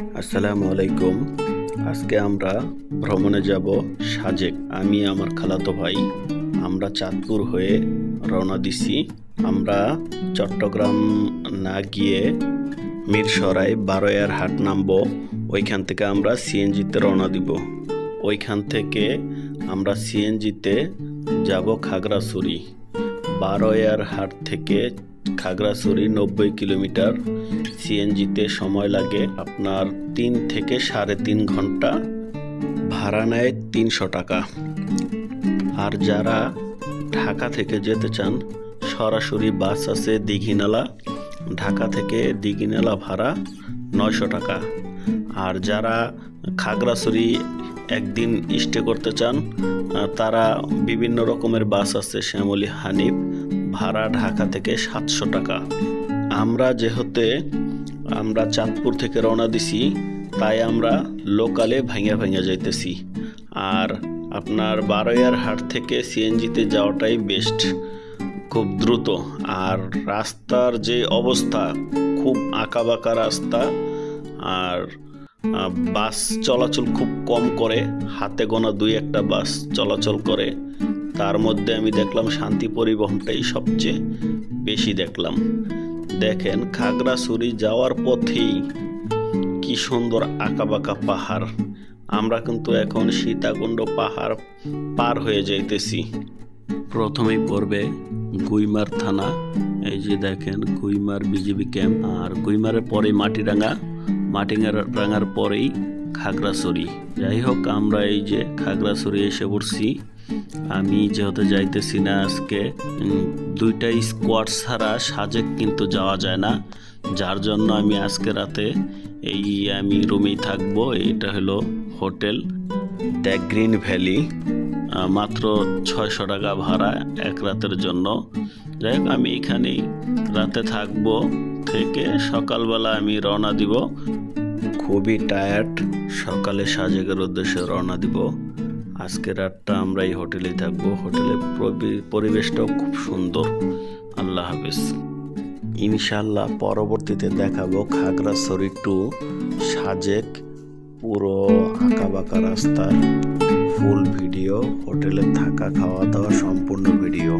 আসসালামু আলাইকুম আজকে আমরা ভ্রমণে যাব সাজেক। আমি, আমার খালাতো ভাই, আমরা চাঁদপুর হয়ে রওনা দিছি। আমরা চট্টগ্রাম না গিয়ে মিরসরাই বারোয়ার হাট নামবো। ওইখান থেকে আমরা সিএনজিতে রওনা দিব। ওইখান থেকে আমরা সিএনজিতে যাব খাগড়াছড়ি। বারোয়ার হাট থেকে খাগড়াছড়ি নব্বই কিলোমিটার। সিএনজিতে সময় লাগে আপনার তিন থেকে সাড়ে তিন ঘণ্টা। ভাড়া নেয় তিনশো টাকা। আর যারা ঢাকা থেকে যেতে চান, সরাসরি বাস আছে দীঘিনালা। ঢাকা থেকে দীঘিনালা ভাড়া নয়শো টাকা। আর যারা খাগড়াছড়ি একদিন স্টে করতে চান তারা বিভিন্ন রকমের বাস আছে, শ্যামলী, হানিফ। ভাড়া ঢাকা থেকে সাতশো টাকা। আমরা যেহেতু, আমরা চাঁদপুর থেকে রওনা দিছি, তাই আমরা লোকালে ভাঙা ভাঙা যাইতেছি। আর আপনার বারোয়ার হাট থেকে সিএনজিতে যাওয়াটাই বেস্ট খুব দ্রুত। আর রাস্তার যে অবস্থা, খুব আঁকাবাঁকা রাস্তা, আর বাস চলাচল খুব কম করে, হাতে গোনা দুই একটা বাস চলাচল করে। তার মধ্যে আমি দেখলাম শান্তি পরিবহনটাই সবচেয়ে বেশি দেখলাম। দেখেন খাগড়াছড়ি যাওয়ার পথেই কি সুন্দর আঁকাবাঁকা পাহাড়। আমরা কিন্তু এখন সীতাকুণ্ড পাহাড় পার হয়ে যাইতেছি। প্রথমেই পড়বে গুইমার থানা। এই যে দেখেন গুইমার বিজেপি ক্যাম্প আর গুইমারের পরেই মাটিরাঙ্গা মাটিরাঙ্গার পরেই খাগড়াছড়ি। যাই হোক, আমরা এই যে খাগড়াছড়ি এসে পড়ছি। আমি যেহেতু যাইতেছি না আজকে দুইটা স্কোয়াড ছাড়া সাজেক কিন্তু যাওয়া যায় না। যার জন্য আমি আজকে রাতে এই আমি রুমেই থাকব, এটা হলো হোটেল দ্য গ্রিন ভ্যালি। মাত্র ছয়শো টাকা ভাড়া এক রাতের জন্য। যাই হোক, আমি এখানেই রাতে থাকব থেকে সকালবেলা আমি রওনা দিব। খুবই টায়ার্ড সকালে সাজেকের উদ্দেশ্যে রওনা দিব। আজকে রাতটা আমরা এই হোটেলেই থাকব। হোটেলের পরিবেশটাও খুব সুন্দর। আল্লাহ হাফিজ। ইনশাল্লাহ পরবর্তীতে দেখাবো খাগড়াছড়ি টু সাজেক পুরো আঁকাবাঁকা রাস্তার ফুল ভিডিও হোটেলে থাকা খাওয়া দাওয়া সম্পূর্ণ ভিডিও